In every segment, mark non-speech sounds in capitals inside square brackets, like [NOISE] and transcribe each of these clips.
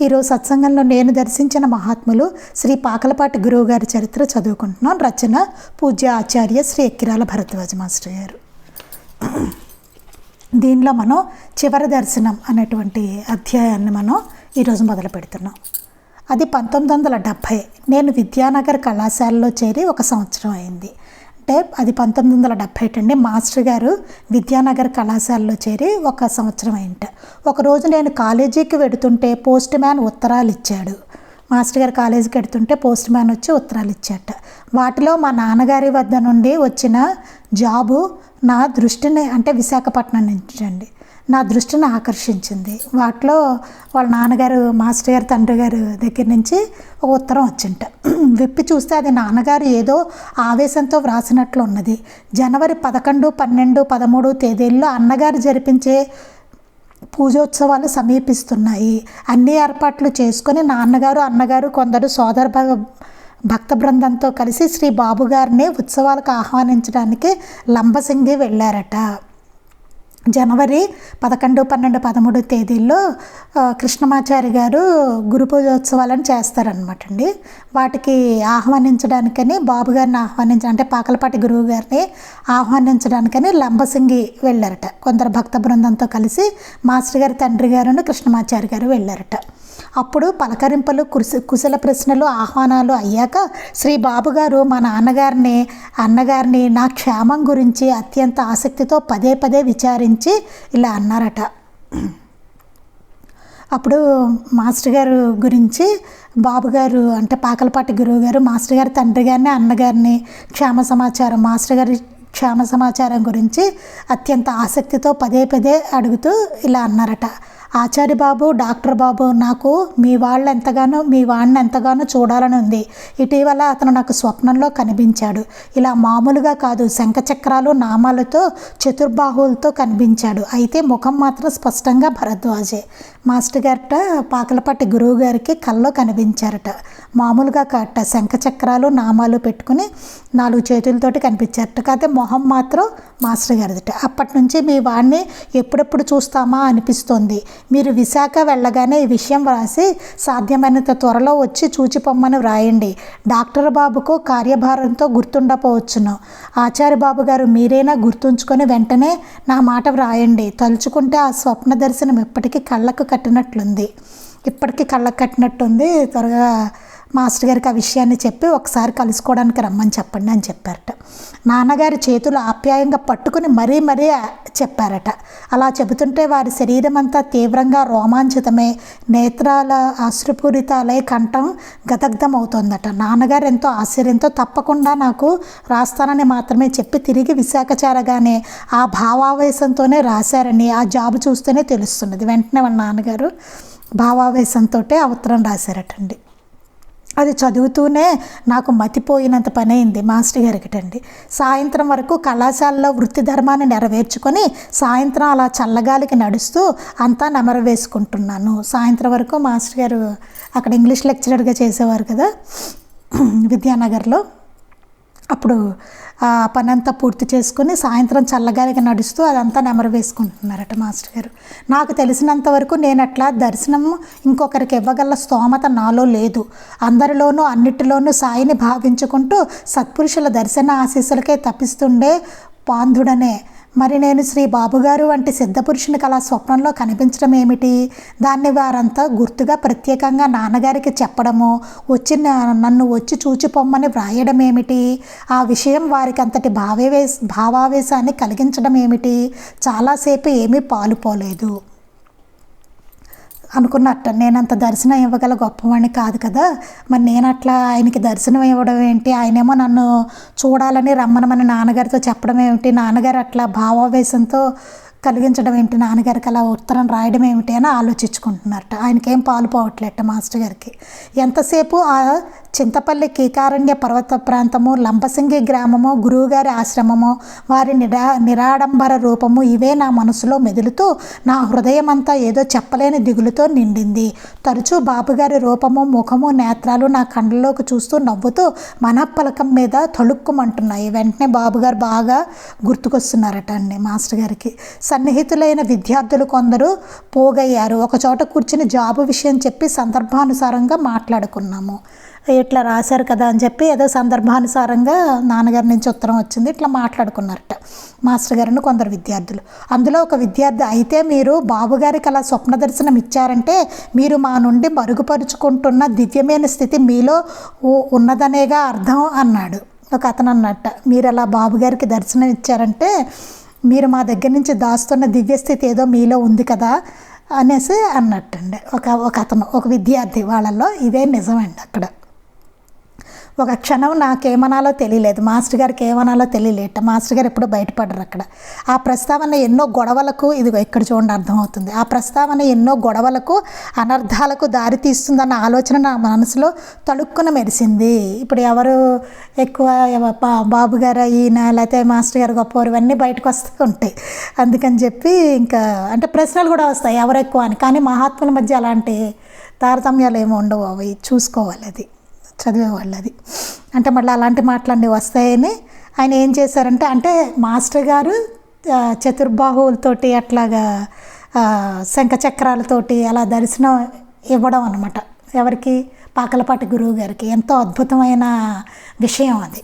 ఈరోజు సత్సంగంలో నేను దర్శించిన మహాత్ములు శ్రీ పాకలపాటి గురువు గారి చరిత్ర చదువుకుంటున్నాం. రచన పూజ్య ఆచార్య శ్రీ ఎక్కిరాల భరద్వాజ మాస్టర్ గారు. దీనిలో మనం చివరి దర్శనం అనేటువంటి అధ్యాయాన్ని మనం ఈరోజు మొదలు పెడుతున్నాం. అది పంతొమ్మిది వందల డెబ్భై నేను విద్యానగర్ కళాశాలలో చేరి ఒక సంవత్సరం అయింది. అంటే అది పంతొమ్మిది వందల డెబ్భై అండి. మాస్టర్ గారు విద్యానగర్ కళాశాలలో చేరి ఒక సంవత్సరం అయింట. ఒకరోజు నేను కాలేజీకి వెడుతుంటే పోస్ట్ మ్యాన్ ఉత్తరాలు ఇచ్చాడు. మాస్టర్ గారు కాలేజీకి వెడుతుంటే పోస్ట్ మ్యాన్ వచ్చి ఉత్తరాలు ఇచ్చాట. వాటిలో మా నాన్నగారి వద్ద నుండి వచ్చిన జాబు నా దృష్టిని అంటే విశాఖపట్నం నుంచి అండి. నా దృష్టిని ఆకర్షించింది. వాటిలో వాళ్ళ నాన్నగారు మాస్టర్ గారు తండ్రి గారు దగ్గర నుంచి ఒక ఉత్తరం వచ్చింట. విప్పి చూస్తే అది నాన్నగారు ఏదో ఆవేశంతో వ్రాసినట్లు ఉన్నది. జనవరి పదకొండు పన్నెండు పదమూడు తేదీల్లో అన్నగారు జరిపించే పూజోత్సవాలు సమీపిస్తున్నాయి. అన్ని ఏర్పాట్లు చేసుకొని నాన్నగారు అన్నగారు కొందరు సోదర భ- భక్త బృందంతో కలిసి శ్రీ బాబు గారిని ఉత్సవాలకు ఆహ్వానించడానికి లంబసింగి వెళ్ళారట. జనవరి పదకొండు పన్నెండు పదమూడు తేదీల్లో కృష్ణమాచారి గారు గురు పూజోత్సవాలను చేస్తారనమాట అండి. వాటికి ఆహ్వానించడానికని బాబు గారిని ఆహ్వానించ అంటే పాకలపాటి గురువు గారిని ఆహ్వానించడానికని లంబసింగి వెళ్ళారట. కొందరు భక్త బృందంతో కలిసి మాస్టర్ గారి తండ్రి గారును కృష్ణమాచారి గారు వెళ్ళారట. అప్పుడు పలకరింపలు కుసి కుశల ప్రశ్నలు ఆహ్వానాలు అయ్యాక శ్రీ బాబుగారు మా నాన్నగారిని అన్నగారిని నా క్షేమం గురించి అత్యంత ఆసక్తితో పదే పదే విచారించి ఇలా అన్నారట. అప్పుడు మాస్టర్ గారు గురించి బాబు గారు అంటే పాకలపాటి గురువు గారు మాస్టర్ గారి తండ్రి గారిని అన్నగారిని క్షేమ సమాచారం మాస్టర్ గారి క్షేమ సమాచారం గురించి అత్యంత ఆసక్తితో పదే పదే అడుగుతూ ఇలా అన్నారట. ఆచార్య బాబు డాక్టర్ బాబు నాకు మీ వాళ్ళు ఎంతగానో మీ వాడిని ఎంతగానో చూడాలని ఉంది. ఇటీవల అతను నాకు స్వప్నంలో కనిపించాడు. ఇలా మామూలుగా కాదు శంఖచక్రాలు నామాలతో చతుర్బాహువులతో కనిపించాడు. అయితే ముఖం మాత్రం స్పష్టంగా భరద్వాజే. మాస్టర్ గారట పాకలపట్టి గురువు గారికి కల్లో కనిపించారట. మామూలుగా కట్ట శంఖచక్రాలు నామాలు పెట్టుకుని నాలుగు చేతులతోటి కనిపించారట కాకపోతే మొహం మాత్రం మాస్టర్ గారిదట. అప్పటి నుంచి మీ వాడిని ఎప్పుడెప్పుడు చూస్తామా అనిపిస్తోంది. మీరు విశాఖ వెళ్ళగానే ఈ విషయం వ్రాసి సాధ్యమైనంత త్వరలో వచ్చి చూచిపొమ్మని వ్రాయండి. డాక్టర్ బాబుకు కార్యభారంతో గుర్తుండపోవచ్చును. ఆచార్య బాబు గారు మీరైనా గుర్తుంచుకొని వెంటనే నా మాట వ్రాయండి. తలుచుకుంటే ఆ స్వప్న దర్శనం ఇప్పటికీ కళ్ళకు కట్టినట్లుంది. ఇప్పటికీ కళ్ళకు కట్టినట్టుంది. త్వరగా మాస్టర్ గారికి ఆ విషయాన్ని చెప్పి ఒకసారి కలుసుకోవడానికి రమ్మని చెప్పండి అని చెప్పారట. నాన్నగారి చేతులు ఆప్యాయంగా పట్టుకుని మరీ మరీ చెప్పారట. అలా చెబుతుంటే వారి శరీరం అంతా తీవ్రంగా రోమాంచితమై నేత్రాల ఆశ్రుపూరితాలై కంఠం గదగ్ధమవుతోందట. నాన్నగారు ఎంతో ఆశ్చర్యంతో తప్పకుండా నాకు రాస్తానని మాత్రమే చెప్పి తిరిగి విశాఖ చేరగానే ఆ భావావేశంతోనే రాశారని ఆ జాబు చూస్తేనే తెలుస్తున్నది. వెంటనే వాళ్ళ నాన్నగారు భావావేశంతో ఆ ఉత్తరం రాశారటండి. అది చదువుతూనే నాకు మతిపోయినంత పని అయింది మాస్టర్ గారికిటండి. సాయంత్రం వరకు కళాశాలలో వృత్తి ధర్మాన్ని నెరవేర్చుకొని సాయంత్రం అలా చల్లగాలికి నడుస్తూ అంతా నెమర వేసుకుంటున్నాను. సాయంత్రం వరకు మాస్టర్ గారు అక్కడ ఇంగ్లీష్ లెక్చరర్గా చేసేవారు కదా విద్యానగర్లో. అప్పుడు ఆ పని అంతా పూర్తి చేసుకుని సాయంత్రం చల్లగాలికి నడుస్తూ అదంతా నెమరు వేసుకుంటున్నారట మాస్టర్ గారు. నాకు తెలిసినంత వరకు నేను అట్లా దర్శనం ఇంకొకరికి ఇవ్వగల స్తోమత నాలో లేదు. అందరిలోనూ అన్నిటిలోనూ సాయిని భావించుకుంటూ సత్పురుషుల దర్శన ఆశీస్సులకే తప్పిస్తుండే పాంధుడనే. మరి నేను శ్రీ బాబుగారు వంటి సిద్ధపురుషునికి కళా స్వప్నంలో కనిపించడం ఏమిటి? దాన్ని వారంతా గుర్తుగా ప్రత్యేకంగా నాన్నగారికి చెప్పడము వచ్చి నన్ను వచ్చి చూచిపోమ్మని వ్రాయడం ఏమిటి? ఆ విషయం వారికి అంతటి భావావేశ భావావేశాన్ని కలిగించడం ఏమిటి? చాలాసేపు ఏమీ పాలుపోలేదు. అనుకున్నట్ట నేనంత దర్శనం ఇవ్వగల గొప్పవాడిని కాదు కదా. మరి నేను అట్లా ఆయనకి దర్శనం ఇవ్వడం ఏంటి? ఆయనేమో నన్ను చూడాలని రమ్మనమని నాన్నగారితో చెప్పడం ఏమిటి? నాన్నగారు అట్లా భావావేశంతో కలిగించడం ఏంటి? నాన్నగారికి అలా ఉత్తరం రాయడం ఏమిటి అని ఆలోచించుకుంటున్నారట. ఆయనకేం పాలు పోవట్లేట మాస్టర్ గారికి. ఎంతసేపు ఆ చింతపల్లి కీకారణ్య పర్వత ప్రాంతము లంబసింగి గ్రామము గురువుగారి ఆశ్రమము వారి నిరా నిరాడంబర రూపము ఇవే నా మనసులో మెదులుతూ నా హృదయం అంతా ఏదో చెప్పలేని దిగులుతో నిండింది. తరచూ బాబుగారి రూపము ముఖము నేత్రాలు నా కండ్లలోకి చూస్తూ నవ్వుతూ మనపలకం మీద తొలుక్కుమంటున్నాయి వెంటనే బాబుగారు బాగా గుర్తుకొస్తున్నారట అండి మాస్టర్ గారికి. సన్నిహితులైన విద్యార్థులు కొందరు పోగయ్యారు. ఒకచోట కూర్చుని జాబు విషయం చెప్పి సందర్భానుసారంగా మాట్లాడుకున్నాము. ఇట్లా రాశారు కదా అని చెప్పి ఏదో సందర్భానుసారంగా నాన్నగారి నుంచి ఉత్తరం వచ్చింది. ఇట్లా మాట్లాడుకున్నారట మాస్టర్ గారిని కొందరు విద్యార్థులు. అందులో ఒక విద్యార్థి అయితే మీరు బాబుగారికి అలా స్వప్న దర్శనం ఇచ్చారంటే మీరు మా నుండి మరుగుపరుచుకుంటున్న దివ్యమైన స్థితి మీలో ఉ- ఉన్నదనేగా అర్థం అన్నాడు. ఒక అతను అన్నట్ట మీరు అలా బాబుగారికి దర్శనం ఇచ్చారంటే మీరు మా దగ్గర నుంచి దాస్తున్న దివ్యస్థితి ఏదో మీలో ఉంది కదా అనేసి అన్నట్టండి. ఒక ఒక అతను ఒక విద్యార్థి వాళ్ళల్లో ఇదే నిజమండి అక్కడ. ఒక క్షణం నాకేమనాలో తెలియలేదు. మాస్టర్ గారికి ఏమనాలో తెలియలేట. మాస్టర్ గారు ఎప్పుడు బయటపడరు అక్కడ. ఆ ప్రస్తావన ఎన్నో గొడవలకు ఇదిగో ఇక్కడ చూడండి అర్థమవుతుంది. ఆ ప్రస్తావన ఎన్నో గొడవలకు అనర్థాలకు దారి తీస్తుందన్న ఆలోచన నా మనసులో తడుక్కున మెరిసింది. ఇప్పుడు ఎవరు ఎక్కువ బా- బాబు గారు ఈయన లేకపోతే మాస్టర్ గారు గొప్పవారు ఇవన్నీ బయటకు వస్తూ ఉంటాయి. అందుకని చెప్పి ఇంకా అంటే ప్రశ్నలు కూడా వస్తాయి ఎవరు ఎక్కువ అని. కానీ మహాత్ముల మధ్య అలాంటి తారతమ్యాలు ఏమి ఉండవు అవి. చూసుకోవాలి అది. చదివేవాళ్ళు అది అంటే మళ్ళీ అలాంటి మాటలన్నీ వస్తాయని ఆయన ఏం చేశారంటే అంటే మాస్టర్ గారు చతుర్బాహువులతోటి అట్లాగా శంఖచక్రాలతోటి శంఖ చక్రాలతోటి అలా దర్శనం ఇవ్వడం అనమాట ఎవరికి? పాకలపాటి గురువు గారికి. ఎంతో అద్భుతమైన విషయం అది.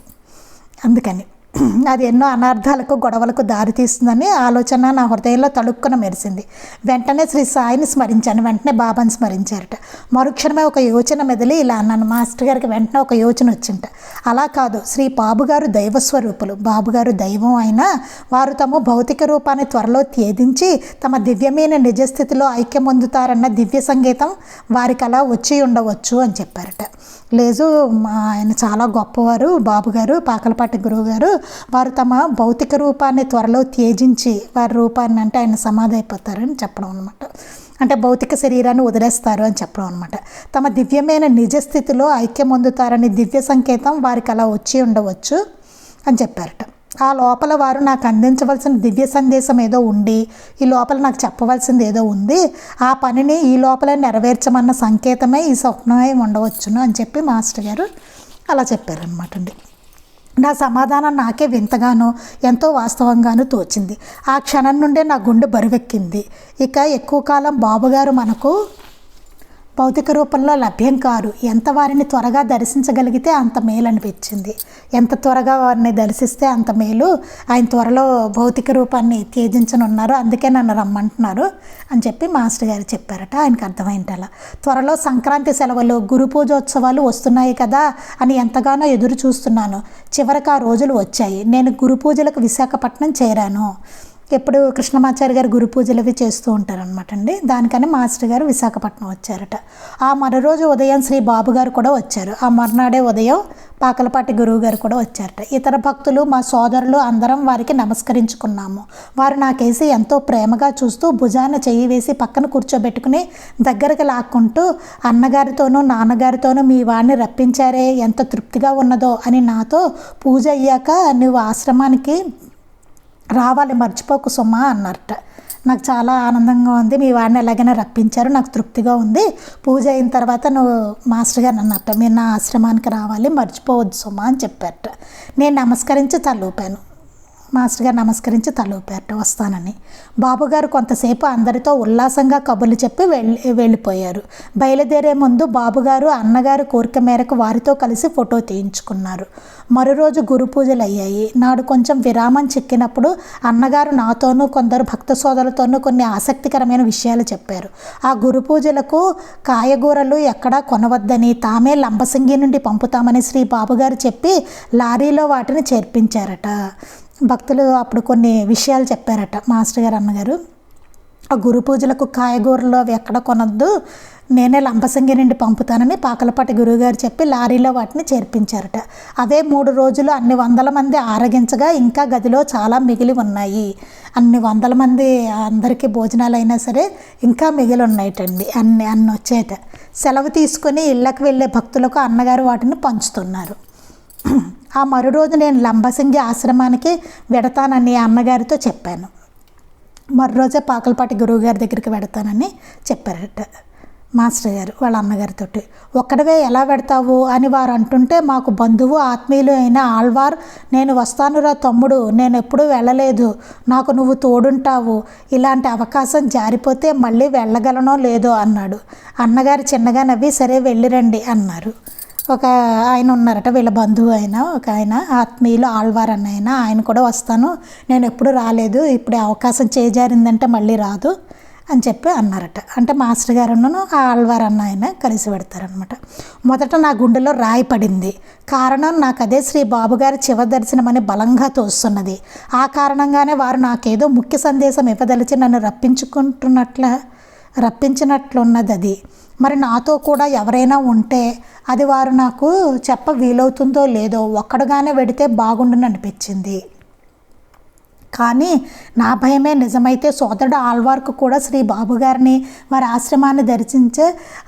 అందుకని. [CLEARS THROAT] అది ఎన్నో అనర్థాలకు గొడవలకు దారితీస్తుందని ఆలోచన నా హృదయంలో తడుక్కున మెరిసింది. వెంటనే శ్రీ సాయిని స్మరించాను. వెంటనే బాబాని స్మరించారట. మరుక్షణమే ఒక యోచన మెదిలి ఇలా అన్నాను. మాస్టర్ గారికి వెంటనే ఒక యోచన వచ్చింట అలా కాదు. శ్రీ బాబుగారు దైవస్వరూపులు. బాబుగారు దైవం అయినా వారు తమ భౌతిక రూపాన్ని త్వరలో త్యేదించి తమ దివ్యమైన నిజస్థితిలో ఐక్యమొందుతారన్న దివ్య సంగీతం వారికి అలా వచ్చి ఉండవచ్చు అని చెప్పారట. లేదు మా ఆయన చాలా గొప్పవారు. బాబుగారు పాకలపాటి గురువు గారు వారు తమ భౌతిక రూపాన్ని త్వరలో త్యజించి వారి రూపాన్ని అంటే ఆయన సమాధి అయిపోతారని చెప్పడం అనమాట అంటే భౌతిక శరీరాన్ని వదిలేస్తారు అని చెప్పడం అనమాట తమ దివ్యమైన నిజస్థితిలో ఐక్యం పొందుతారని దివ్య సంకేతం వారికి అలా వచ్చి ఉండవచ్చు అని చెప్పారట. ఆ లోపల వారు నాకు అందించవలసిన దివ్య సందేశం ఏదో ఉండి ఈ లోపల నాకు చెప్పవలసింది ఏదో ఉంది ఆ పనిని ఈ లోపల నెరవేర్చమన్న సంకేతమే ఈ స్వప్నమై ఉండవచ్చును అని చెప్పి మాస్టర్ గారు అలా చెప్పారనమాట అండి. నా సమాధానం నాకే వింతగానో ఎంతో వాస్తవంగానూ తోచింది. ఆ క్షణం నుండే నా గుండె బరువెక్కింది. ఇక ఎక్కువ కాలం బాబుగారు మనకు భౌతిక రూపంలో లభ్యం కారు. ఎంత వారిని త్వరగా దర్శించగలిగితే అంత మేలు అనిపించింది. ఎంత త్వరగా వారిని దర్శిస్తే అంత మేలు ఆయన త్వరలో భౌతిక రూపాన్ని త్యజించనున్నారు. అందుకే నన్ను రమ్మంటున్నారు అని చెప్పి మాస్టర్ గారు చెప్పారట. ఆయనకు అర్థమైంటలా త్వరలో సంక్రాంతి సెలవులు గురు పూజోత్సవాలు వస్తున్నాయి కదా అని ఎంతగానో ఎదురు చూస్తున్నాను. చివరికి ఆ రోజులు వచ్చాయి. నేను గురు పూజలకు విశాఖపట్నం చేరాను. ఎప్పుడు కృష్ణమాచారి గారు గురు పూజలు అవి చేస్తూ ఉంటారనమాట అండి. దానికని మాస్టర్ గారు విశాఖపట్నం వచ్చారట. ఆ మరో రోజు ఉదయం శ్రీ బాబు గారు కూడా వచ్చారు. ఆ మర్నాడే ఉదయం పాకలపాటి గురువు గారు కూడా వచ్చారట. ఇతర భక్తులు మా సోదరులు అందరం వారికి నమస్కరించుకున్నాము. వారు నాకేసి ఎంతో ప్రేమగా చూస్తూ భుజాన చెయ్యి వేసి పక్కన కూర్చోబెట్టుకుని దగ్గరకు లాక్కుంటూ అన్నగారితోనూ నాన్నగారితోనూ మీ వాడిని రప్పించారే ఎంత తృప్తిగా ఉన్నదో అని నాతో పూజ అయ్యాక నువ్వు ఆశ్రమానికి రావాలి మర్చిపోకు సుమా అన్నారట. నాకు చాలా ఆనందంగా ఉంది. మీ వాడిని ఎలాగైనా రప్పించారు నాకు తృప్తిగా ఉంది. పూజ అయిన తర్వాత నువ్వు మాస్టర్ గారు అన్నట్ట మీరు నా ఆశ్రమానికి రావాలి మర్చిపోవద్దు సుమా అని చెప్పారట. నేను నమస్కరించి తలూపాను. మాస్టర్ గారు నమస్కరించి తలూపారట వస్తానని. బాబుగారు కొంతసేపు అందరితో ఉల్లాసంగా కబుర్లు చెప్పి వెళ్ళి వెళ్ళిపోయారు. బయలుదేరే ముందు బాబుగారు అన్నగారు కోరిక మేరకు వారితో కలిసి ఫోటో తీయించుకున్నారు. మరో రోజు గురు పూజలు అయ్యాయి నాడు కొంచెం విరామం చిక్కినప్పుడు అన్నగారు నాతోనూ కొందరు భక్త సోదరులతోనూ కొన్ని ఆసక్తికరమైన విషయాలు చెప్పారు. ఆ గురు పూజలకు కాయగూరలు ఎక్కడా కొనవద్దని తామే లంబసింగి నుండి పంపుతామని శ్రీ బాబుగారు చెప్పి లారీలో వాటిని చేర్పించారట. భక్తులు అప్పుడు కొన్ని విషయాలు చెప్పారట. మాస్టర్ గారు అన్నగారు ఆ గురు పూజలకు కాయగూరలు అవి ఎక్కడ కొనొద్దు. నేనే లంబసింగి నుండి పంపుతానని పాకలపాటి గురువుగారు చెప్పి లారీలో వాటిని చేర్పించారట. అవే మూడు రోజులు అన్ని వందల మంది ఆరగించగా ఇంకా గదిలో చాలా మిగిలి ఉన్నాయి. అన్ని వందల మంది అందరికీ భోజనాలు అయినా సరే ఇంకా మిగిలి ఉన్నాయటండి. అన్ని అన్ని వచ్చేట సెలవు తీసుకొని ఇళ్ళకి వెళ్ళే భక్తులకు అన్నగారు వాటిని పంచుతున్నారు. ఆ మరు రోజు నేను లంబసింగి ఆశ్రమానికి వెడతానని అన్నగారితో చెప్పాను. మరోరోజే పాకలపాటి గురువుగారి దగ్గరికి వెడతానని చెప్పారట మాస్టర్ గారు వాళ్ళ అన్నగారితో ఒక్కడవే ఎలా పెడతావు అని వారు అంటుంటే మాకు బంధువు ఆత్మీయులు అయిన ఆల్వార్ నేను వస్తానురా తమ్ముడు నేను ఎప్పుడూ వెళ్ళలేదు నాకు నువ్వు తోడుంటావు ఇలాంటి అవకాశం జారిపోతే మళ్ళీ వెళ్ళగలనో లేదో అన్నాడు. అన్నగారు చిన్నగా నవ్వి సరే వెళ్ళిరండి అన్నారు. ఒక ఆయన ఉన్నారట వీళ్ళ బంధువు ఆయన ఒక ఆయన ఆత్మీయులు ఆళ్వార్ అన్న ఆయన ఆయన కూడా వస్తాను. నేను ఎప్పుడు రాలేదు ఇప్పుడే అవకాశం చేజారిందంటే మళ్ళీ రాదు అని చెప్పి అన్నారట. అంటే మాస్టర్ గారును ఆ ఆళ్వార్ అన్న ఆయన కలిసి పెడతారనమాట మొదట నా గుండెలో రాయి పడింది. కారణం నాకు అదే శ్రీ బాబుగారి చివరి దర్శనం అని బలంగా తోస్తున్నది. ఆ కారణంగానే వారు నాకేదో ముఖ్య సందేశం ఇవ్వదలిచి నన్ను రప్పించుకుంటున్నట్ల రప్పించినట్లున్నది అది. మరి నాతో కూడా ఎవరైనా ఉంటే అది వారు నాకు చెప్ప వీలవుతుందో లేదో ఒక్కడుగానే వెడితే బాగుండును అనిపించింది. కానీ నా భయమే నిజమైతే సోదరుడు ఆల్వార్కు కూడా శ్రీ బాబు గారిని వారి ఆశ్రమాన్ని దర్శించే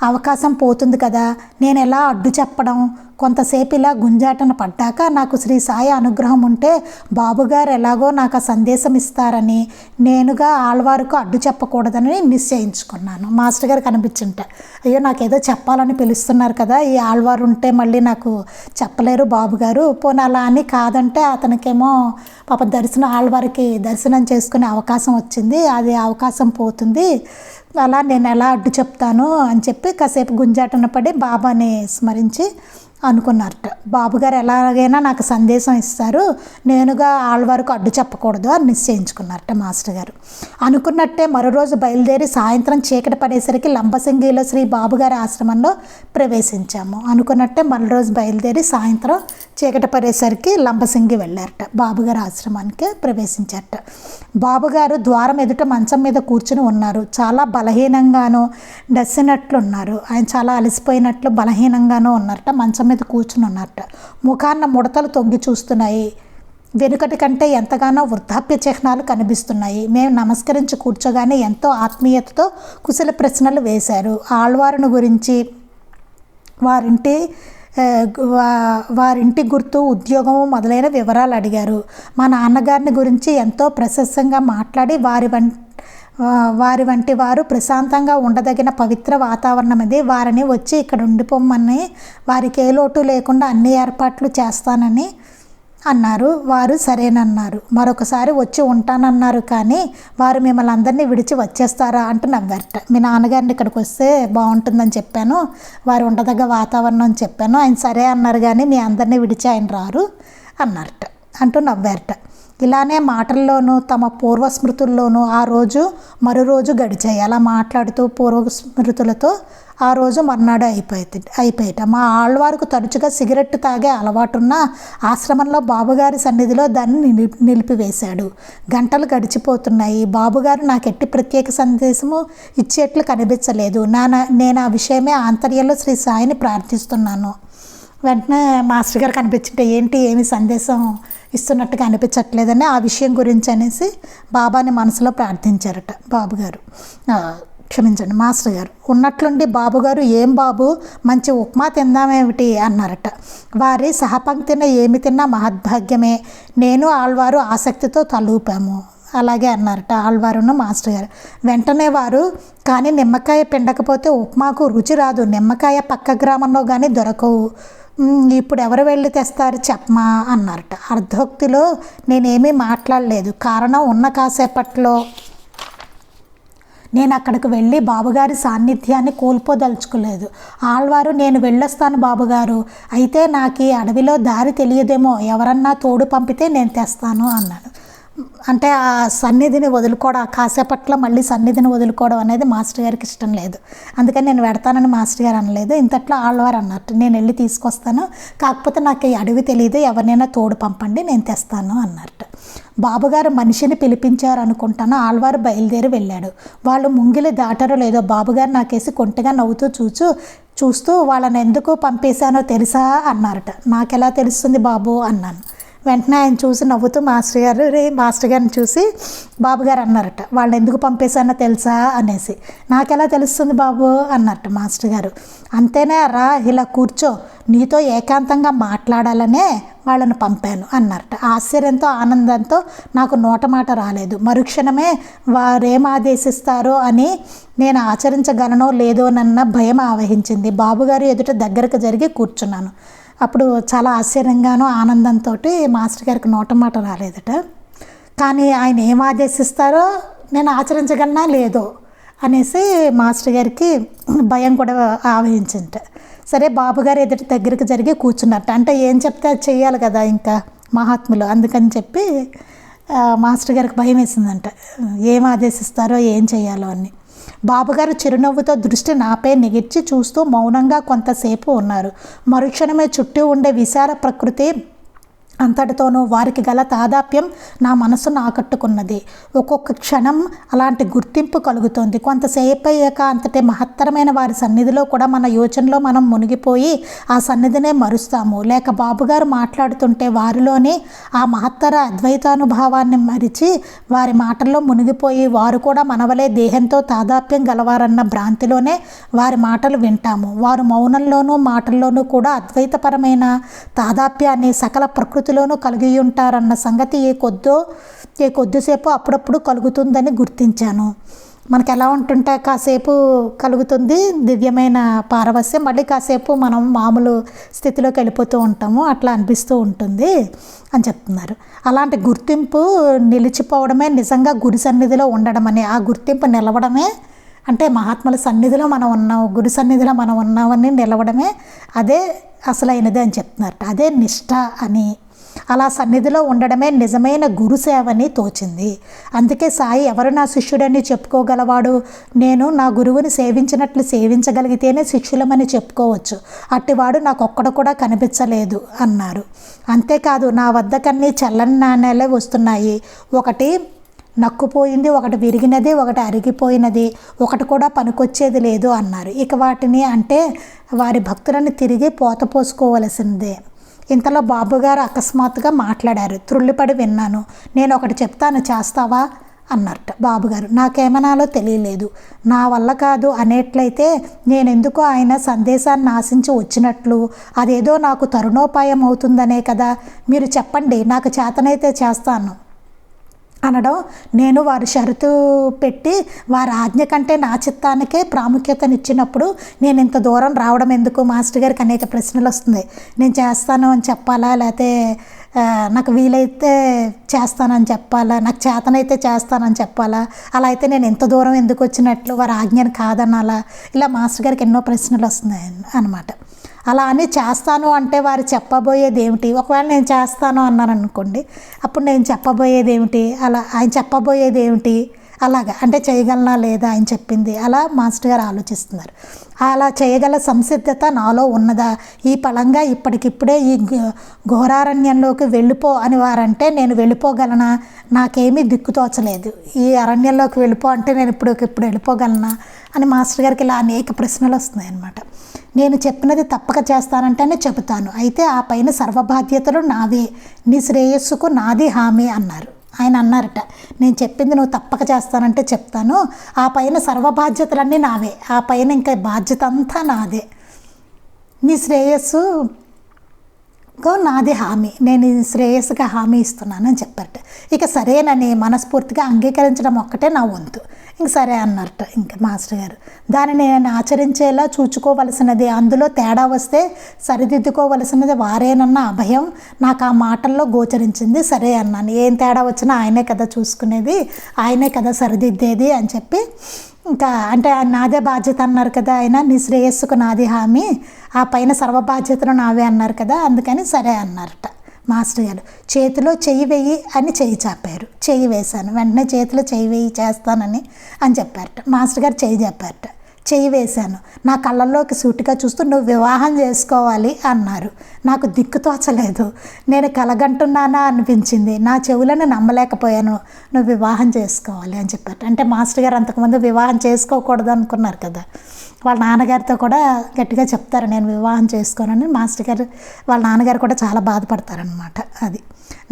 అవకాశం పోతుంది కదా. నేను ఎలా అడ్డు చెప్పడం? కొంతసేపు ఇలా గుంజాటన పడ్డాక నాకు శ్రీ సాయి అనుగ్రహం ఉంటే బాబుగారు ఎలాగో నాకు ఆ సందేశం ఇస్తారని నేనుగా ఆళ్వారుకు అడ్డు చెప్పకూడదని నిశ్చయించుకున్నాను. మాస్టర్ గారు కనిపించుంటే అయ్యో నాకేదో చెప్పాలని పిలుస్తున్నారు కదా ఈ ఆళ్వారు ఉంటే మళ్ళీ నాకు చెప్పలేరు బాబుగారు. పోనీ అలా అని కాదంటే అతనికేమో పాప దర్శనం ఆళ్వారికి దర్శనం చేసుకునే అవకాశం వచ్చింది. అది అవకాశం పోతుంది. అలా నేను ఎలా అడ్డు చెప్తాను అని చెప్పి కాసేపు గుంజాటన పడి బాబాని స్మరించి అనుకున్నారట. బాబుగారు ఎలాగైనా నాకు సందేశం ఇస్తారు. నేనుగా వాళ్ళ వరకు అడ్డు చెప్పకూడదు అని నిశ్చయించుకున్నారట మాస్టర్ గారు అనుకున్నట్టే మరో రోజు బయలుదేరి సాయంత్రం చీకటి పడేసరికి లంబసింగిలో శ్రీ బాబుగారి ఆశ్రమంలో ప్రవేశించాము. అనుకున్నట్టే మరో రోజు బయలుదేరి సాయంత్రం చీకటి పడేసరికి లంబసింగి వెళ్ళారట. బాబుగారి ఆశ్రమానికి ప్రవేశించారట. బాబుగారు ద్వారం ఎదుట మంచం మీద కూర్చుని ఉన్నారు. చాలా బలహీనంగాను డస్సినట్లున్నారు ఆయన చాలా అలసిపోయినట్లు బలహీనంగానూ ఉన్నారట. మంచం మీద కూర్చుని ఉన్నారట. ముఖాన్న ముడతలు తొంగి చూస్తున్నాయి. వెనుకటి కంటే ఎంతగానో వృద్ధాప్య చిహ్నాలు కనిపిస్తున్నాయి. మేము నమస్కరించి కూర్చోగానే ఎంతో ఆత్మీయతతో కుశల ప్రశ్నలు వేశారు. ఆళ్వారును గురించి వారింటి వారింటి గుర్తు ఉద్యోగము మొదలైన వివరాలు అడిగారు. మా నాన్నగారిని గురించి ఎంతో ప్రశస్తంగా మాట్లాడి వారి వం వారి వంటి వారు ప్రశాంతంగా ఉండదగిన పవిత్ర వాతావరణం ఇది. వారిని వచ్చి ఇక్కడ ఉండిపోమ్మని వారికి ఏ లోటు లేకుండా అన్ని ఏర్పాట్లు చేస్తానని అన్నారు. వారు సరేనన్నారు. మరొకసారి వచ్చి ఉంటానన్నారు కానీ వారు మిమ్మల్ని అందరినీ విడిచి వచ్చేస్తారా? అంటూ నవ్వారట మీ నాన్నగారిని ఇక్కడికి వస్తే బాగుంటుందని చెప్పాను. వారు ఉండదగ్గ వాతావరణం అని చెప్పాను. ఆయన సరే అన్నారు కానీ మీ అందరినీ విడిచి ఆయన రారు అన్నారట అంటూ నవ్వారట ఇలానే మాటల్లోనూ తమ పూర్వ స్మృతుల్లోనూ ఆ రోజు మరో రోజు గడిచాయి. అలా మాట్లాడుతూ పూర్వ స్మృతులతో ఆ రోజు మర్నాడు అయిపోయి అయిపోయేట. మా ఆళ్వారికి తరచుగా సిగరెట్ తాగే అలవాటున్న ఆశ్రమంలో బాబుగారి సన్నిధిలో దాన్ని నిలిపివేశాడు. గంటలు గడిచిపోతున్నాయి. బాబుగారు నాకు ఎట్టి ప్రత్యేక సందేశము ఇచ్చేట్లు కనిపించలేదు. నా నేను ఆ విషయమే ఆంతర్యంలో శ్రీ సాయిని ప్రార్థిస్తున్నాను. వెంటనే మాస్టర్ గారు కనిపించింటే ఏంటి ఏమి సందేశం ఇస్తున్నట్టుగా అనిపించట్లేదని ఆ విషయం గురించి అనేసి బాబాని మనసులో ప్రార్థించారట బాబుగారు. క్షమించండి మాస్టర్ గారు. ఉన్నట్లుండి బాబుగారు ఏం బాబు? మంచి ఉప్మా తిందామేమిటి? అన్నారట. వారి సహపంక్తిన ఏమి తిన్నా మహద్భాగ్యమే. నేను ఆళ్వారు ఆసక్తితో తలూపాము. అలాగే అన్నారట ఆళ్వారును మాస్టర్ గారు. వెంటనే వారు కానీ నిమ్మకాయ పిండకపోతే ఉప్మాకు రుచి రాదు. నిమ్మకాయ పక్క గ్రామంలో కానీ దొరకవు. ఇప్పుడు ఎవరు వెళ్ళి తెస్తారు చెప్పమా అన్నారట. అర్ధోక్తిలో నేనేమీ మాట్లాడలేదు. కారణం ఉన్న కాసేపట్లో నేను అక్కడికి వెళ్ళి బాబుగారి సాన్నిధ్యాన్ని కోల్పోదలుచుకోలేదు. ఆళ్వారు నేను వెళ్ళొస్తాను బాబుగారు. అయితే నాకు ఈ అడవిలో దారి తెలియదేమో. ఎవరన్నా తోడు పంపితే నేను తెస్తాను అన్నాడు. అంటే ఆ సన్నిధిని వదులుకోవడం కాసేపట్లో మళ్ళీ సన్నిధిని వదులుకోవడం అనేది మాస్టర్ గారికి ఇష్టం లేదు. అందుకని నేను పెడతానని మాస్టర్ గారు అనలేదు. ఇంతట్లో ఆళ్ళవారు అన్నట్టు నేను వెళ్ళి తీసుకొస్తాను. కాకపోతే నాకు ఈ అడవి తెలియదు ఎవరినైనా తోడు పంపండి నేను తెస్తాను అన్నట్టు. బాబుగారు మనిషిని పిలిపించారు అనుకుంటాను. ఆళ్వారు బయలుదేరి వెళ్ళాడు. వాళ్ళు ముంగిలి దాటరు లేదో బాబుగారు నాకేసి కొంటగా నవ్వుతూ చూచు చూస్తూ వాళ్ళని ఎందుకు పంపేశానో తెలుసా అన్నారట. నాకెలా తెలుస్తుంది బాబు అన్నాను. వెంటనే ఆయన చూసి నవ్వుతూ మాస్టర్ గారు రే మాస్టర్ గారిని చూసి బాబు గారు అన్నారట. వాళ్ళని ఎందుకు పంపేశానో తెలుసా? అనేసి. నాకెలా తెలుస్తుంది బాబు? అన్నట్టు మాస్టర్ గారు. అంతేనే రా ఇలా కూర్చో. నీతో ఏకాంతంగా మాట్లాడాలనే వాళ్ళను పంపాను అన్నారట. ఆశ్చర్యంతో ఆనందంతో నాకు నోట మాట రాలేదు. మరుక్షణమే వారేం ఆదేశిస్తారో అని నేను ఆచరించగలనో లేదోనన్న భయం ఆవహించింది. బాబుగారు ఎదుట దగ్గరకు జరిగి కూర్చున్నాను. అప్పుడు చాలా ఆశ్చర్యంగానూ ఆనందంతో మాస్టర్ గారికి నోట మాట రాలేదట. కానీ ఆయన ఏం ఆదేశిస్తారో నేను ఆచరించగలనా లేదో అనేసి మాస్టర్ గారికి భయం కూడా ఆవహించింట. సరే బాబుగారు ఎదుటి దగ్గరికి జరిగి కూర్చున్నట్ట. అంటే ఏం చెప్తే అది చేయాలి కదా ఇంకా మహాత్ములు అందుకని చెప్పి మాస్టర్ గారికి భయం వేసిందంట. ఏం ఆదేశిస్తారో ఏం చేయాలో అని. బాబుగారు చిరునవ్వుతో దృష్టి నాపై నిగిర్చి చూస్తూ మౌనంగా కొంతసేపు ఉన్నారు. మరుక్షణమే చుట్టూ ఉండే విశాల ప్రకృతి అంతటితోనూ వారికి గల తాదాప్యం నా మనసును ఆకట్టుకున్నది. ఒక్కొక్క క్షణం అలాంటి గుర్తింపు కలుగుతుంది. కొంతసేపు అయ్యాక అంతటి మహత్తరమైన వారి సన్నిధిలో కూడా మన యోచనలో మనం మునిగిపోయి ఆ సన్నిధినే మరుస్తాము. లేక బాబుగారు మాట్లాడుతుంటే వారిలోనే ఆ మహత్తర అద్వైతానుభావాన్ని మరిచి వారి మాటల్లో మునిగిపోయి వారు కూడా మనవలే దేహంతో తాదాప్యం గలవారన్న భ్రాంతిలోనే వారి మాటలు వింటాము. వారు మౌనంలోనూ మాటల్లోనూ కూడా అద్వైతపరమైన తాదాప్యాన్ని సకల ప్రకృతి ప్రకృతిలోనూ కలిగి ఉంటారన్న సంగతి ఏ కొద్దో ఏ కొద్దిసేపు అప్పుడప్పుడు కలుగుతుందని గుర్తించాను. మనకి ఎలా ఉంటుంటే కాసేపు కలుగుతుంది దివ్యమైన పారవస్యం మళ్ళీ కాసేపు మనం మామూలు స్థితిలోకి వెళ్ళిపోతూ ఉంటాము. అట్లా అనిపిస్తూ ఉంటుంది అని చెప్తున్నారు. అలాంటి గుర్తింపు నిలిచిపోవడమే నిజంగా గురి సన్నిధిలో ఉండడం అని ఆ గుర్తింపు నిలవడమే అంటే మహాత్ముల సన్నిధిలో మనం ఉన్నాం గురు సన్నిధిలో మనం ఉన్నామని నిలవడమే అదే అసలైనది అని చెప్తున్నారు. అదే నిష్ఠ అని అలా సన్నిధిలో ఉండడమే నిజమైన గురు సేవని తోచింది. అందుకే సాయి ఎవరు నా శిష్యుడని చెప్పుకోగలవాడు? నేను నా గురువుని సేవించినట్లు సేవించగలిగితేనే శిష్యులమని చెప్పుకోవచ్చు. అట్టివాడు నాకు కూడా కనిపించలేదు అన్నారు. అంతేకాదు నా వద్దకన్నీ చల్లని నాణ్యాలే వస్తున్నాయి. ఒకటి నక్కుపోయింది ఒకటి విరిగినది ఒకటి అరిగిపోయినది ఒకటి కూడా పనికొచ్చేది లేదు అన్నారు. ఇక వాటిని అంటే వారి భక్తులను తిరిగి పోత పోసుకోవలసిందే. ఇంతలో బాబుగారు అకస్మాత్తుగా మాట్లాడారు. త్రుళ్ళిపడి విన్నాను. నేను ఒకటి చెప్తాను చేస్తావా? అన్నట్ట. బాబుగారు నాకేమనాలో తెలియలేదు. నా వల్ల కాదు అనేట్లయితే నేనెందుకు ఆయన సందేశాన్ని ఆశించి వచ్చినట్లు. అదేదో నాకు తరుణోపాయం అవుతుందనే కదా. మీరు చెప్పండి నాకు చేతనైతే చేస్తాను. అనడం నేను వారి షరతు పెట్టి వారి ఆజ్ఞ కంటే నా చిత్తానికే ప్రాముఖ్యతనిచ్చినప్పుడు నేను ఇంత దూరం రావడం ఎందుకు? మాస్టర్ గారికి అనేక ప్రశ్నలు వస్తుంది. నేను చేస్తాను అని చెప్పాలా? లేకపోతే నాకు వీలైతే చేస్తానని చెప్పాలా? నాకు చేతనైతే చేస్తానని చెప్పాలా? అలా అయితే నేను ఎంత దూరం ఎందుకు వచ్చినట్లు వారి ఆజ్ఞను కాదనాలా? ఇలా మాస్టర్ గారికి ఎన్నో ప్రశ్నలు వస్తున్నాయి అనమాట. అలా అని చేస్తాను అంటే వారు చెప్పబోయేది ఏమిటి ఒకవేళ నేను చేస్తాను అన్నాను అనుకోండి అప్పుడు నేను చెప్పబోయేది ఏమిటి అలా ఆయన చెప్పబోయేది ఏమిటి అలాగా. అంటే చేయగలనా లేదా ఆయన చెప్పింది? అలా మాస్టర్ గారు ఆలోచిస్తున్నారు. అలా చేయగల సంసిద్ధత నాలో ఉన్నదా? ఈ పలంగా ఇప్పటికిప్పుడే ఈ ఘోరారణ్యంలోకి వెళ్ళిపో అని వారంటే నేను వెళ్ళిపోగలనా? నాకేమీ దిక్కుతోచలేదు ఈ అరణ్యంలోకి వెళ్ళిపో అంటే నేను ఇప్పుడు ఇప్పుడు వెళ్ళిపోగలనా? అని మాస్టర్ గారికి ఇలా అనేక ప్రశ్నలు వస్తున్నాయి అన్నమాట నేను చెప్పినది తప్పక చేస్తానంటేనే చెబుతాను. అయితే ఆ పైన సర్వబాధ్యతలు నావే. నీ శ్రేయస్సుకు నాది హామీ అన్నారు. ఆయన అన్నారట నేను చెప్పింది నువ్వు తప్పక చేస్తానంటే చెప్తాను. ఆ పైన సర్వబాధ్యతలన్నీ నావే. ఆ పైన ఇంకా బాధ్యత అంతా నాదే. నీ శ్రేయస్సు నాది హామీ. నేను శ్రేయస్గా శ్రేయస్సుగా హామీ ఇస్తున్నాను అని చెప్పారట. ఇక సరేనని మనస్ఫూర్తిగా అంగీకరించడం ఒక్కటే నా వంతు. ఇంక సరే అన్నట్ట ఇంక మాస్టర్ గారు. దానిని నేను ఆచరించేలా చూచుకోవలసినది అందులో తేడా వస్తే సరిదిద్దుకోవలసినది వారేనన్న అభయం నాకు ఆ మాటల్లో గోచరించింది. సరే అన్నాను. ఏం తేడా వచ్చినా ఆయనే కదా చూసుకునేది ఆయనే కదా సరిదిద్దేది అని చెప్పి ఇంకా అంటే నాదే బాధ్యత అన్నారు కదా ఆయన. నీ శ్రేయస్సుకు నాది హామీ. ఆ పైన సర్వ బాధ్యతలు నావే అన్నారు కదా అందుకని సరే అన్నారట మాస్టర్ గారు. చేతిలో చెయ్యి వెయ్యి అని చెయ్యి చాపారు. చెయ్యి వేశాను. వెంటనే చేతిలో చెయ్యి వెయ్యి చేస్తానని అని చెప్పారట. మాస్టర్ గారు చెయ్యి చెప్పారట చెయ్యి వేశాను. నా కళ్ళల్లోకి సూటిగా చూస్తూ నువ్వు వివాహం చేసుకోవాలి అన్నారు. నాకు దిక్కు తోచలేదు. నేను కలగంటున్నానా అనిపించింది. నా చెవులను నమ్మలేకపోయాను. నువ్వు వివాహం చేసుకోవాలి అని చెప్పారు అంటే మాస్టర్ గారు అంతకుముందు వివాహం చేసుకోకూడదు అనుకున్నారు కదా. వాళ్ళ నాన్నగారితో కూడా గట్టిగా చెప్తారు నేను వివాహం చేసుకోనని. మాస్టర్ గారు వాళ్ళ నాన్నగారు కూడా చాలా బాధపడతారనమాట అది.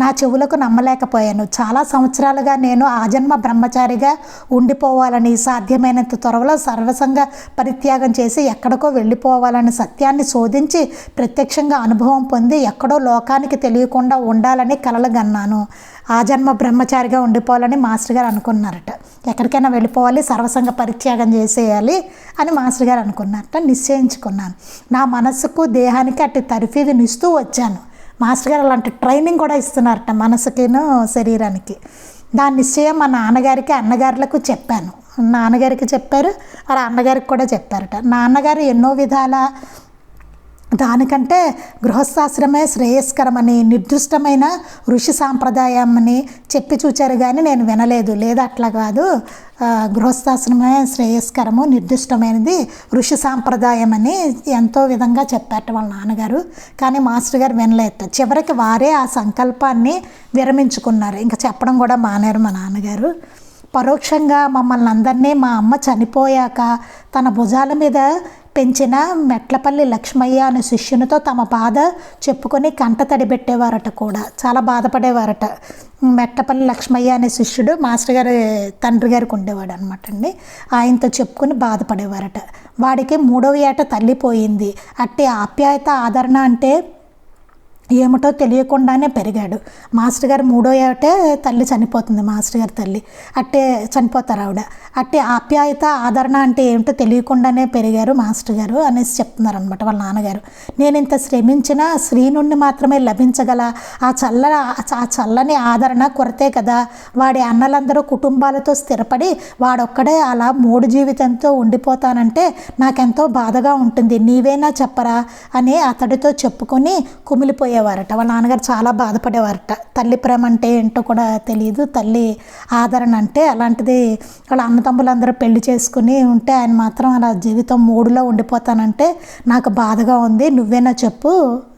నా చెవులకు నమ్మలేకపోయాను. చాలా సంవత్సరాలుగా నేను ఆజన్మ బ్రహ్మచారిగా ఉండిపోవాలని సాధ్యమైనంత త్వరలో సర్వసంగ పరిత్యాగం చేసి ఎక్కడికో వెళ్ళిపోవాలని సత్యాన్ని శోధించి ప్రత్యక్షంగా అనుభవం పొంది ఎక్కడో లోకానికి తెలియకుండా ఉండాలని కలలుగన్నాను. ఆజన్మ బ్రహ్మచారిగా ఉండిపోవాలని మాస్టర్ గారు అనుకున్నారట. ఎక్కడికైనా వెళ్ళిపోవాలి సర్వసంగ పరిత్యాగం చేసేయాలి అని మాస్టర్ గారు అనుకున్నారట. నిశ్చయించుకున్నాను. నా మనస్సుకు దేహానికి అట్టి తరిఫీదునిస్తూ వచ్చాను. మాస్టర్ గారు అలాంటి ట్రైనింగ్ కూడా ఇస్తున్నారట మనసుకిను శరీరానికి. దాని నిశ్చయం మా నాన్నగారికి అన్నగారులకు చెప్పాను. నాన్నగారికి చెప్పారు అలా అన్నగారికి కూడా చెప్పారట. నాన్నగారు ఎన్నో విధాల దానికంటే గృహస్థాశ్రమే శ్రేయస్కరమని నిర్దిష్టమైన ఋషి సాంప్రదాయమని చెప్పి చూచారు కానీ నేను వినలేదు. లేదు అట్లా కాదు. గృహస్థాశ్రమే శ్రేయస్కరము నిర్దిష్టమైనది ఋషి సాంప్రదాయం అని ఎంతో విధంగా చెప్పారట వాళ్ళ నాన్నగారు. కానీ మాస్టర్ గారు వినలేదు. చివరికి వారే ఆ సంకల్పాన్ని విరమించుకున్నారు. ఇంకా చెప్పడం కూడా మానేరు మా నాన్నగారు. పరోక్షంగా మమ్మల్ని అందరినీ మా అమ్మ చనిపోయాక తన భుజాల మీద పెంచిన మెట్లపల్లి లక్ష్మయ్య అనే శిష్యునితో తమ బాధ చెప్పుకొని కంట తడిబెట్టేవారట కూడా. చాలా బాధపడేవారట. మెట్లపల్లి లక్ష్మయ్య అనే శిష్యుడు మాస్టర్ గారి తండ్రి గారికి ఉండేవాడు అనమాట అండి. ఆయనతో చెప్పుకొని బాధపడేవారట. వాడికి మూడవ ఏట తల్లిపోయింది అట్టి ఆప్యాయత ఆదరణ అంటే ఏమిటో తెలియకుండానే పెరిగాడు. మాస్టర్ గారు మూడో ఏటే తల్లి చనిపోతుంది మాస్టర్ గారి తల్లి. అట్టే చనిపోతారు ఆవిడ. అట్టే ఆప్యాయత ఆదరణ అంటే ఏమిటో తెలియకుండానే పెరిగారు మాస్టర్ గారు అనేసి చెప్తున్నారు అనమాట వాళ్ళ నాన్నగారు. నేను ఇంత శ్రమించిన స్త్రీ నుండి మాత్రమే లభించగల ఆ చల్ల ఆ చల్లని ఆదరణ కొరతే కదా. వాడి అన్నలందరూ కుటుంబాలతో స్థిరపడి వాడొక్కడే అలా మూడు జీవితంతో ఉండిపోతానంటే నాకెంతో బాధగా ఉంటుంది. నీవేనా చెప్పరా? అని అతడితో చెప్పుకొని కుమిలిపోయేవారట వాళ్ళ నాన్నగారు చాలా బాధపడేవారట. తల్లి ప్రేమ అంటే ఏంటో కూడా తెలియదు తల్లి ఆదరణ అంటే అలాంటిది వాళ్ళ అన్నతమ్ములందరూ పెళ్ళి చేసుకుని ఉంటే ఆయన మాత్రం అలా జీవితం మూడులో ఉండిపోతానంటే నాకు బాధగా ఉంది. నువ్వేనా చెప్పు.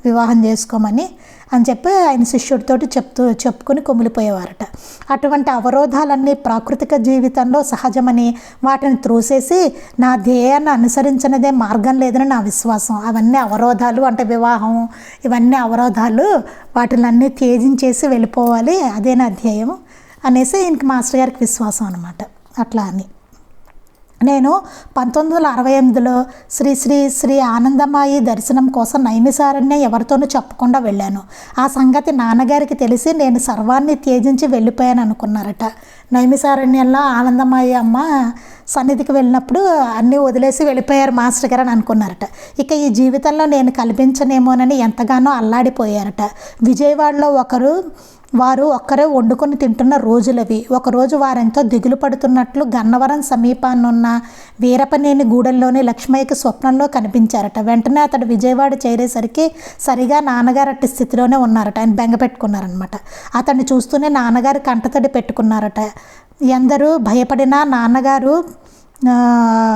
వివాహం చేసుకోమని అని చెప్పి ఆయన శిష్యుడితోటి చెప్తూ చెప్పుకొని కుమిలిపోయేవారట అటువంటి అవరోధాలన్నీ ప్రాకృతిక జీవితంలో సహజమని వాటిని త్రోసేసి నా ధ్యేయాన్ని అనుసరించినదే మార్గం లేదని నా విశ్వాసం. అవన్నీ అవరోధాలు అంటే వివాహం. ఇవన్నీ అవరోధాలు వాటిలన్నీ త్యజించేసి వెళ్ళిపోవాలి. అదే నా ధ్యేయం అనేసి ఇంక మాస్టర్ గారికి విశ్వాసం అనమాట అట్లా అని. నేను పంతొమ్మిది వందల అరవై ఎనిమిదిలో శ్రీ శ్రీ శ్రీ ఆనందమాయి దర్శనం కోసం నైమిసారణ్యం ఎవరితోనూ చెప్పకుండా వెళ్ళాను. ఆ సంగతి నాన్నగారికి తెలిసి నేను సర్వాన్ని త్యజించి వెళ్ళిపోయాను అనుకున్నారట. నైమిసారణ్యంలో ఆనందమాయి అమ్మ సన్నిధికి వెళ్ళినప్పుడు అన్నీ వదిలేసి వెళ్ళిపోయారు మాస్టర్ గారు అని అనుకున్నారట. ఇక ఈ జీవితంలో నేను కల్పించనేమోనని ఎంతగానో అల్లాడిపోయారట. విజయవాడలో ఒకరు వారు ఒక్కరే వండుకొని తింటున్న రోజులవి. ఒకరోజు వారెంతో దిగులు పడుతున్నట్లు గన్నవరం సమీపాన్నున్న వీరపనేని గూడెల్లోని లక్ష్మయ్యకి స్వప్నంలో కనిపించారట. వెంటనే అతడు విజయవాడ చేరేసరికి సరిగా నాన్నగారట్టి స్థితిలోనే ఉన్నారట. ఆయన బెంగ పెట్టుకున్నారనమాట అతన్ని చూస్తూనే నాన్నగారు కంటతడి పెట్టుకున్నారట. ఎందరూ భయపడినా నాన్నగారు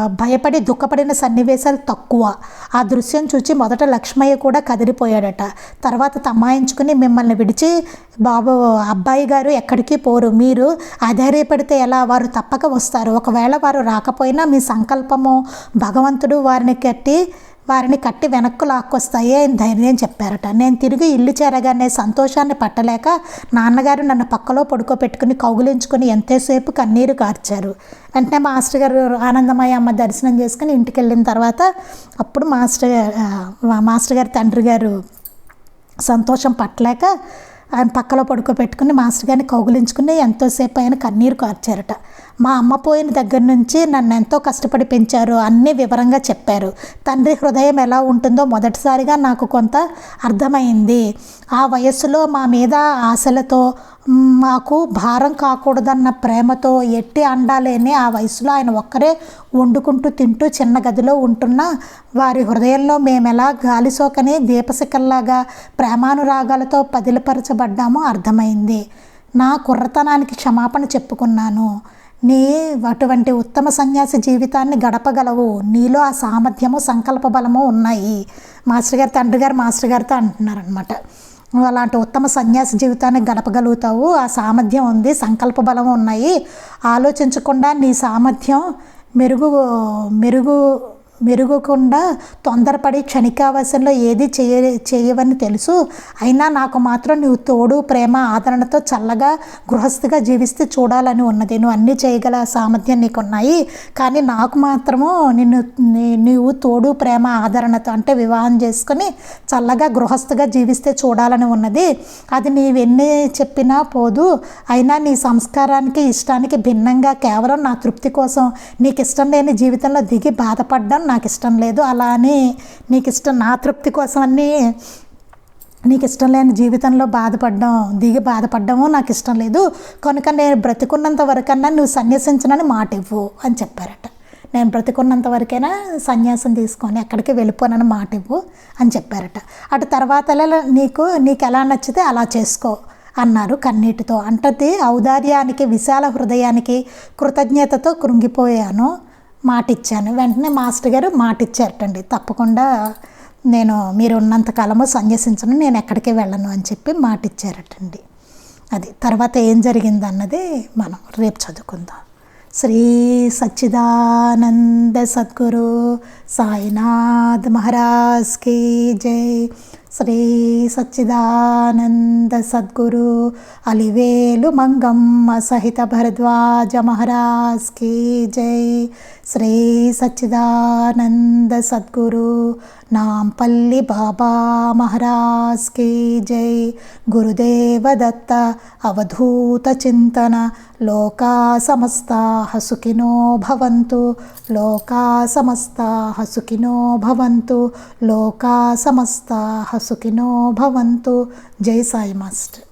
భయపడి దుఃఖపడిన సన్నివేశాలు తక్కువ. ఆ దృశ్యం చూచి మొదట లక్ష్మయ్య కూడా కదిలిపోయాడట. తర్వాత తమాయించుకుని మిమ్మల్ని విడిచి బాబు అబ్బాయి గారు ఎక్కడికి పోరు. మీరు అధైర్యపడితే ఎలా? వారు తప్పక వస్తారు. ఒకవేళ వారు రాకపోయినా మీ సంకల్పము భగవంతుడు వారిని కట్టి వారిని కట్టి వెనక్కు లాక్కొస్తాయి అని ధైర్యం చెప్పారట. నేను తిరిగి ఇల్లు చేరగానే సంతోషాన్ని పట్టలేక నాన్నగారు నన్ను పక్కలో పడుకోబెట్టుకుని కౌగులించుకుని ఎంతసేపు కన్నీరు కార్చారు. వెంటనే మాస్టర్ గారు ఆనందమయ్య అమ్మ దర్శనం చేసుకుని ఇంటికి వెళ్ళిన తర్వాత అప్పుడు మాస్టర్ మాస్టర్ గారి తండ్రి గారు సంతోషం పట్టలేక ఆయన పక్కలో పడుకోబెట్టుకుని మాస్టర్ గారిని కౌగులించుకుని ఎంతోసేపు ఆయన కన్నీరు కార్చారట. మా అమ్మ పోయిన దగ్గర నుంచి నన్ను ఎంతో కష్టపడి పెంచారు అన్నీ వివరంగా చెప్పారు. తండ్రి హృదయం ఎలా ఉంటుందో మొదటిసారిగా నాకు కొంత అర్థమైంది. ఆ వయస్సులో మా మీద ఆశలతో మాకు భారం కాకూడదన్న ప్రేమతో ఎట్టి అండాలేని ఆ వయసులో ఆయన ఒక్కరే వండుకుంటూ తింటూ చిన్న గదిలో ఉంటున్న వారి హృదయంలో మేమెలా గాలి సోకని దీపశిఖల్లాగా ప్రేమానురాగాలతో పదిలపరచబడ్డామో అర్థమైంది. నా కుర్రతనానికి క్షమాపణ చెప్పుకున్నాను. నీ అటువంటి ఉత్తమ సన్యాసి జీవితాన్ని గడపగలవు. నీలో ఆ సామర్థ్యము సంకల్ప బలము ఉన్నాయి. మాస్టర్ గారు తండ్రి గారు మాస్టర్ గారితో అంటున్నారనమాట నువ్వు అలాంటి ఉత్తమ సన్యాసి జీవితాన్ని గడపగలుగుతావు. ఆ సామర్థ్యం ఉంది సంకల్ప బలం ఉన్నాయి. ఆలోచించకుండా నీ సామర్థ్యం మెరుగు మెరుగు మెరుగుకుండా తొందరపడి క్షణికావశంలో ఏది చేయ చేయవని తెలుసు. అయినా నాకు మాత్రం నువ్వు తోడు ప్రేమ ఆదరణతో చల్లగా గృహస్థిగా జీవిస్తే చూడాలని ఉన్నది. నువ్వు అన్నీ చేయగల సామర్థ్యం నీకు ఉన్నాయి కానీ నాకు మాత్రము నిన్ను నీవు తోడు ప్రేమ ఆదరణతో అంటే వివాహం చేసుకొని చల్లగా గృహస్థిగా జీవిస్తే చూడాలని ఉన్నది. అది నీవెన్ని చెప్పినా పోదు. అయినా నీ సంస్కారానికి ఇష్టానికి భిన్నంగా కేవలం నా తృప్తి కోసం నీకు ఇష్టం లేని జీవితంలో దిగి బాధపడడం నాకు ఇష్టం లేదు. అలా అని నీకు ఇష్టం నా తృప్తి కోసం అన్నీ నీకు ఇష్టం లేని జీవితంలో బాధపడడం దిగి బాధపడడము నాకు ఇష్టం లేదు. కనుక నేను బ్రతికున్నంత వరకన్నా నువ్వు సన్యసించనని మాట ఇవ్వు అని చెప్పారట. నేను బ్రతికున్నంత వరకైనా సన్యాసం తీసుకొని ఎక్కడికి వెళ్ళిపోనని మాట ఇవ్వు అని చెప్పారట. అటు తర్వాత నీకు నీకు ఎలా నచ్చితే అలా చేసుకో అన్నారు కన్నీటితో. అంటది ఔదార్యానికి విశాల హృదయానికి కృతజ్ఞతతో కృంగిపోయాను. మాటిచ్చాను. వెంటనే మాస్టర్ గారు మాటిచ్చారటండి. తప్పకుండా నేను మీరు ఉన్నంత కాలము సన్యసించను నేను ఎక్కడికి వెళ్ళను అని చెప్పి మాటిచ్చారటండి. అది తర్వాత ఏం జరిగింది అన్నది మనం రేపు చదువుకుందాం. శ్రీ సచ్చిదానంద సద్గురు సాయినాథ్ మహారాజ్ కీ జై. శ్రీ సచ్చిదానంద సద్గురు అలివేలు మంగమ్మ సహిత భరద్వాజ మహారాజ్ కీ జై. శ్రీ సచ్చిదానంద సద్గురు నాంపల్లి బాబా మహారాజ్ కీ జై. గురుదేవ దత్త అవధూత చింతన లోకా సమస్తా హసుకినో భవంతు లోకా సమస్తా హసుకినో భవంతు లోకా సమస్తా హసుకినో భవంతు. జై సాయి మాస్టర్.